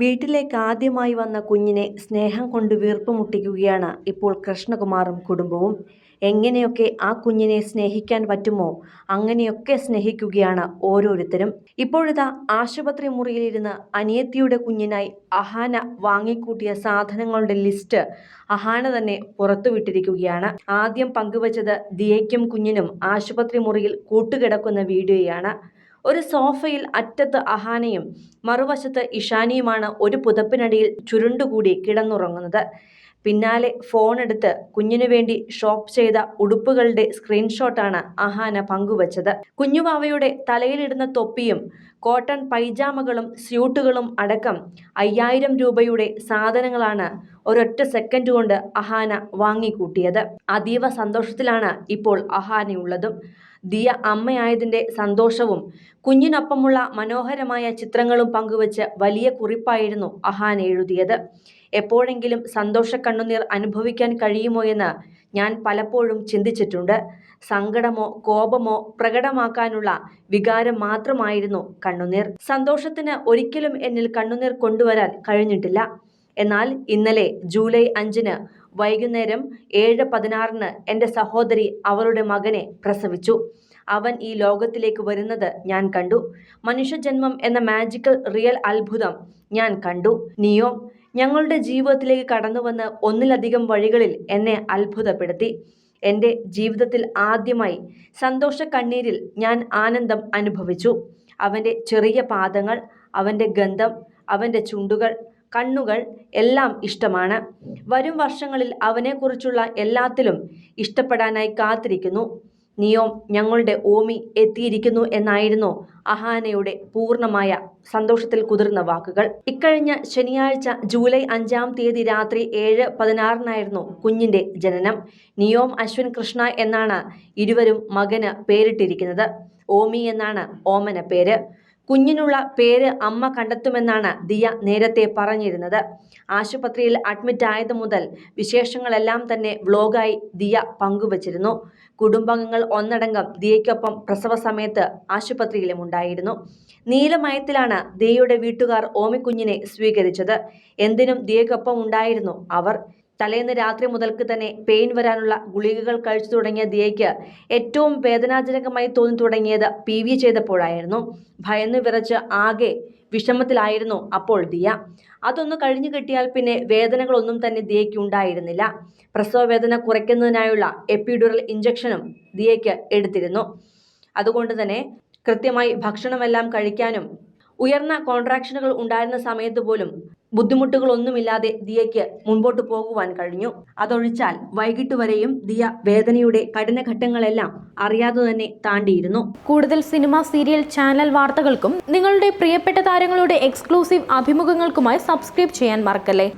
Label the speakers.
Speaker 1: വീട്ടിലേക്ക് ആദ്യമായി വന്ന കുഞ്ഞിനെ സ്നേഹം കൊണ്ട് വീർപ്പുമുട്ടിക്കുകയാണ് ഇപ്പോൾ കൃഷ്ണകുമാറും കുടുംബവും. എങ്ങനെയൊക്കെ ആ കുഞ്ഞിനെ സ്നേഹിക്കാൻ പറ്റുമോ? അങ്ങനെയൊക്കെ സ്നേഹിക്കുകയാണ് ഓരോരുത്തരും. ഇപ്പോഴിതാ ആശുപത്രി മുറിയിലിരുന്ന് അനിയത്തിയുടെ കുഞ്ഞിനായി അഹാന വാങ്ങിക്കൂട്ടിയ സാധനങ്ങളുടെ ലിസ്റ്റ് അഹാന തന്നെ പുറത്തുവിട്ടിരിക്കുകയാണ്. ആദ്യം പങ്കുവച്ചത് ദിയയ്ക്കും കുഞ്ഞിനും ആശുപത്രി മുറിയിൽ കൂട്ടുകിടക്കുന്ന വീഡിയോയാണ്. ഒരു സോഫയിൽ അറ്റത്ത് അഹാനയും മറുവശത്ത് ഇഷാനിയുമാണ് ഒരു പുതപ്പിനടിയിൽ ചുരുണ്ടുകൂടി കിടന്നുറങ്ങുന്നത്. പിന്നാലെ ഫോണെടുത്ത് കുഞ്ഞിനു വേണ്ടി ഷോപ്പ് ചെയ്ത ഉടുപ്പുകളുടെ സ്ക്രീൻഷോട്ടാണ് അഹാന പങ്കുവച്ചത്. കുഞ്ഞുവാവയുടെ തലയിലിടുന്ന തൊപ്പിയും കോട്ടൺ പൈജാമകളും സ്യൂട്ടുകളും അടക്കം അയ്യായിരം രൂപയുടെ സാധനങ്ങളാണ് ഒരൊറ്റ സെക്കൻഡ് കൊണ്ട് അഹാന വാങ്ങിക്കൂട്ടിയത്. അതീവ സന്തോഷത്തിലാണ് ഇപ്പോൾ അഹാനയുള്ളതും. ദിയ അമ്മയായതിന്റെ സന്തോഷവും കുഞ്ഞിനൊപ്പമുള്ള മനോഹരമായ ചിത്രങ്ങളും പങ്കുവച്ച് വലിയ കുറിപ്പായിരുന്നു അഹാന എഴുതിയത്. എപ്പോഴെങ്കിലും സന്തോഷ കണ്ണുനീർ അനുഭവിക്കാൻ കഴിയുമോ എന്ന് ഞാൻ പലപ്പോഴും ചിന്തിച്ചിട്ടുണ്ട്. സങ്കടമോ കോപമോ പ്രകടമാക്കാനുള്ള വികാരം മാത്രമായിരുന്നു കണ്ണുനീർ. സന്തോഷത്തിന് ഒരിക്കലും എന്നിൽ കണ്ണുനീർ കൊണ്ടുവരാൻ കഴിഞ്ഞിട്ടില്ല. എന്നാൽ ഇന്നലെ ജൂലൈ അഞ്ചിന് വൈകുന്നേരം ഏഴ് പതിനാറിന് എന്റെ സഹോദരി അവളുടെ മകനെ പ്രസവിച്ചു. അവൻ ഈ ലോകത്തിലേക്ക് വരുന്നത് ഞാൻ കണ്ടു. മനുഷ്യജന്മം എന്ന മാജിക്കൽ റിയൽ അത്ഭുതം ഞാൻ കണ്ടു. നിയോ ഞങ്ങളുടെ ജീവിതത്തിലേക്ക് കടന്നു വന്ന ഒന്നിലധികം വഴികളിൽ എന്നെ അത്ഭുതപ്പെടുത്തി. എന്റെ ജീവിതത്തിൽ ആദ്യമായി സന്തോഷ കണ്ണീരിൽ ഞാൻ ആനന്ദം അനുഭവിച്ചു. അവന്റെ ചെറിയ പാദങ്ങൾ അവന്റെ ഗന്ധം അവന്റെ ചുണ്ടുകൾ കണ്ണുകൾ എല്ലാം ഇഷ്ടമാണ്. വരും വർഷങ്ങളിൽ അവനെക്കുറിച്ചുള്ള എല്ലാത്തിലും ഇഷ്ടപ്പെടാനായി കാത്തിരിക്കുന്നു. നിയോം ഞങ്ങളുടെ ഓമി എത്തിയിരിക്കുന്നു എന്നായിരുന്നു അഹാനയുടെ പൂർണമായ സന്തോഷത്തിൽ കുതിർന്ന വാക്കുകൾ. ഇക്കഴിഞ്ഞ ശനിയാഴ്ച ജൂലൈ അഞ്ചാം തീയതി രാത്രി ഏഴ് പതിനാറിനായിരുന്നു കുഞ്ഞിന്റെ ജനനം. നിയോം അശ്വിൻ കൃഷ്ണ എന്നാണ് ഇരുവരും മകന് പേരിട്ടിരിക്കുന്നത്. ഓമി എന്നാണ് ഓമന പേര്. കുഞ്ഞിനുള്ള പേര് അമ്മ കണ്ടെത്തുമെന്നാണ് ദിയ നേരത്തെ പറഞ്ഞിരുന്നത്. ആശുപത്രിയിൽ അഡ്മിറ്റ് ആയത് മുതൽ വിശേഷങ്ങളെല്ലാം തന്നെ വ്ലോഗായി ദിയ പങ്കുവച്ചിരുന്നു. കുടുംബാംഗങ്ങൾ ഒന്നടങ്കം ദിയയ്ക്കൊപ്പം പ്രസവ സമയത്ത് ആശുപത്രിയിലും ഉണ്ടായിരുന്നു. നീലമയത്തിലാണ് ദിയയുടെ വീട്ടുകാർ ഓമിക്കുഞ്ഞിനെ സ്വീകരിച്ചത്. എന്തിനും ദിയയ്ക്കൊപ്പം ഉണ്ടായിരുന്നു അവർ. തലേന്ന് രാത്രി മുതൽക്ക് തന്നെ പെയിൻ വരാനുള്ള ഗുളികകൾ കഴിച്ചു തുടങ്ങിയ ദിയയ്ക്ക് ഏറ്റവും വേദനാജനകമായി തോന്നി തുടങ്ങിയത് പി വി ചെയ്തപ്പോഴായിരുന്നു. ഭയന്ന് വിറച്ച് ആകെ വിഷമത്തിലായിരുന്നു അപ്പോൾ ദിയ. അതൊന്ന് കഴിഞ്ഞു കിട്ടിയാൽ പിന്നെ വേദനകളൊന്നും തന്നെ ദിയയ്ക്ക് ഉണ്ടായിരുന്നില്ല. പ്രസവ വേദന കുറയ്ക്കുന്നതിനായുള്ള എപ്പിഡുറൽ ഇഞ്ചക്ഷനും ദിയയ്ക്ക് എടുത്തിരുന്നു. അതുകൊണ്ട് തന്നെ കൃത്യമായി ഭക്ഷണമെല്ലാം കഴിക്കാനും ഉയർന്ന കോൺട്രാക്ഷനുകൾ ഉണ്ടായിരുന്ന സമയത്ത് പോലും ബുദ്ധിമുട്ടുകളൊന്നുമില്ലാതെ ദിയയ്ക്ക് മുൻപോട്ട് പോകുവാൻ കഴിഞ്ഞു. അതൊഴിച്ചാൽ വൈകിട്ട് വരെയും ദിയ വേദനയുടെ കഠിനഘട്ടങ്ങളെല്ലാം അറിയാതെ തന്നെ താണ്ടിയിരുന്നു.
Speaker 2: കൂടുതൽ സിനിമ സീരിയൽ ചാനൽ വാർത്തകൾക്കും നിങ്ങളുടെ പ്രിയപ്പെട്ട താരങ്ങളുടെ എക്സ്ക്ലൂസീവ് അഭിമുഖങ്ങൾക്കുമായി സബ്സ്ക്രൈബ് ചെയ്യാൻ മറക്കല്ലേ?